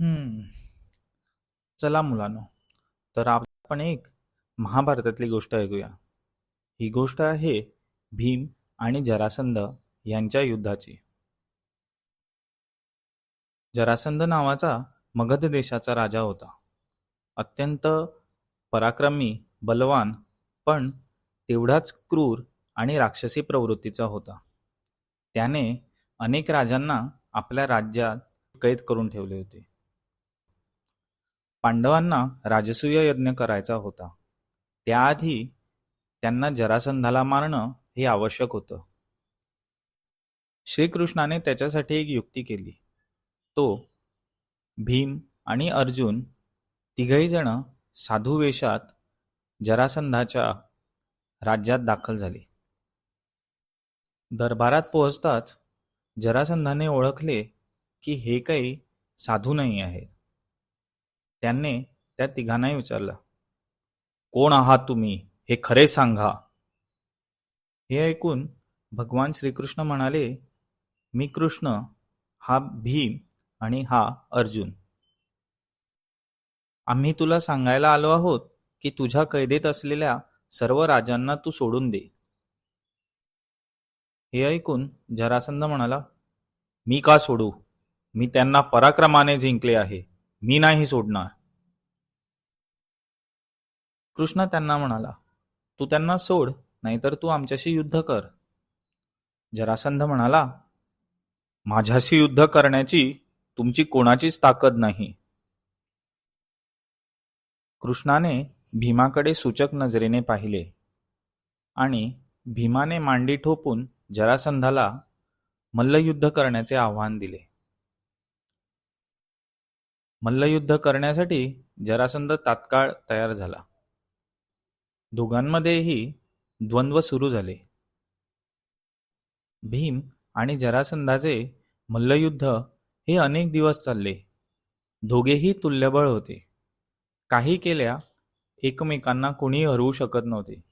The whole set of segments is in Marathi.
हम्म. चला मुलांनो तर आपण एक महाभारतातली गोष्ट ऐकूया. ही गोष्ट आहे भीम आणि जरासंध यांच्या युद्धाची. जरासंध नावाचा मगध देशाचा राजा होता. अत्यंत पराक्रमी बलवान पण तेवढाच क्रूर आणि राक्षसी प्रवृत्तीचा होता. त्याने अनेक राजांना आपल्या राज्यात कैद करून ठेवले होते. पांडवांना राजसूय यज्ञ करायचा होता. त्याआधी त्यांना जरासंधाला मारणं हे आवश्यक होतं. श्रीकृष्णाने त्याच्यासाठी एक युक्ती केली. तो भीम आणि अर्जुन तिघही जण साधू वेशात जरासंधाच्या राज्यात दाखल झाले. दरबारात पोहोचताच जरासंधाने ओळखले की हे काही साधू नाही आहेत. त्यांनी त्या तिघांनाही विचारलं कोण आहात तुम्ही? हे खरे सांगा. हे ऐकून भगवान श्रीकृष्ण म्हणाले मी कृष्ण हा भीम आणि हा अर्जुन. आम्ही तुला सांगायला आलो आहोत की तुझ्या कैदेत असलेल्या सर्व राजांना तू सोडून दे. हे ऐकून जरासंध म्हणाला मी का सोडू? मी त्यांना पराक्रमाने जिंकले आहे. मी नाही सोडणार. कृष्ण त्यांना म्हणाला तू त्यांना सोड नाहीतर तू आमच्याशी युद्ध कर. जरासंध म्हणाला माझ्याशी युद्ध करण्याची तुमची कोणाचीच ताकद नाही. कृष्णाने भीमाकडे सूचक नजरेने पाहिले आणि भीमाने मांडी ठोपून जरासंधाला मल्लयुद्ध करण्याचे आव्हान दिले. मल्लयुद्ध करण्यासाठी जरासंध तात्काळ तयार झाला. दोघांमध्येही द्वंद्व सुरू झाले. भीम आणि जरासंधाचे मल्लयुद्ध हे अनेक दिवस चालले. दोघेही तुल्यबळ होते. काही केल्या एकमेकांना कोणी हरवू शकत नव्हते.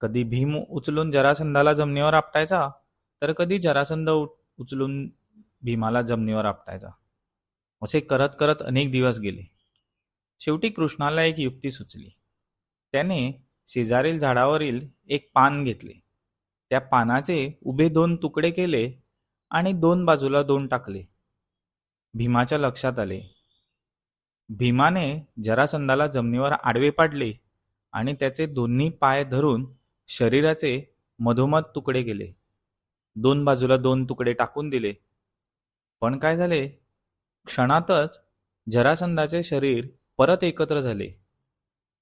कधी भीम उचलून जरासंधाला जमिनीवर आपटायचा तर कधी जरासंध उचलून भीमाला जमिनीवर आपटायचा. असे करत करत अनेक दिवस गेले. शेवटी कृष्णाला एक युक्ती सुचली. त्याने शेजारील झाडावरील एक पान घेतले. त्या पानाचे उभे दोन तुकडे केले आणि दोन बाजूला दोन टाकले. भीमाच्या लक्षात आले. भीमाने जरासंधाला जमिनीवर आडवे पाडले आणि त्याचे दोन्ही पाय धरून शरीराचे मधोमध तुकडे केले. दोन बाजूला दोन तुकडे टाकून दिले. पण काय झाले? क्षणातच जरासंधाचे शरीर परत एकत्र झाले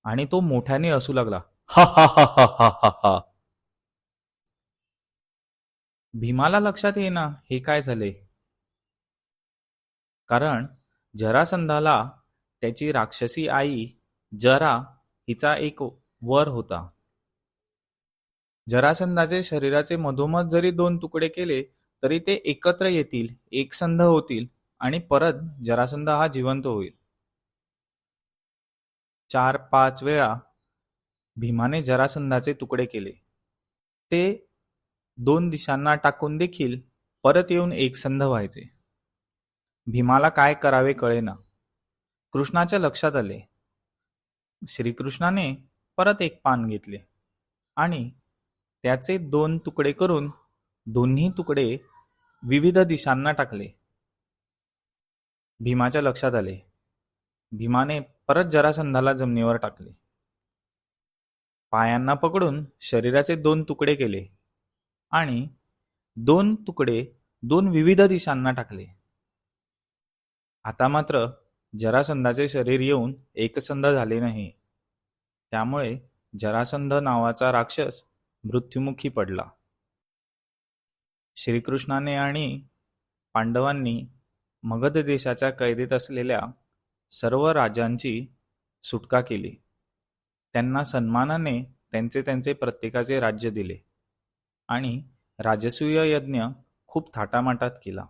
आणि तो मोठ्याने असू लागला. हा हा हा हा हा हा हा. भीमाला लक्षात येईना हे काय झाले. कारण जरासंधाला त्याची राक्षसी आई जरा हिचा एक वर होता. जरासंधाचे शरीराचे मधोमध जरी दोन तुकडे केले तरी ते एकत्र येतील एकसंध होतील. आणि परत जरासंध हा जिवंत होईल. चार पाच वेळा भीमाने जरासंधाचे तुकडे केले. ते दोन दिशांना टाकून देखील परत येऊन एकसंध व्हायचे. भीमाला काय करावे कळेना. कृष्णाच्या लक्षात आले. श्रीकृष्णाने परत एक पान घेतले आणि त्याचे दोन तुकडे करून दोन्ही तुकडे विविध दिशांना टाकले. भीमाच्या लक्षात आले. भीमाने परत जरासंधाला जमिनीवर टाकले. पायांना पकडून शरीराचे दोन तुकडे केले आणि दोन तुकडे दोन विविध दिशांना टाकले. आता मात्र जरासंधाचे शरीर येऊन एकसंध झाले नाही. त्यामुळे जरासंध नावाचा राक्षस मृत्युमुखी पडला. श्रीकृष्णाने आणि पांडवांनी मगध देशाच्या कैदेत असलेल्या सर्व राजांची सुटका केली. त्यांना सन्मानाने त्यांचे त्यांचे प्रत्येकाचे राज्य दिले आणि राजसूय यज्ञ खूप थाटामाटात केला.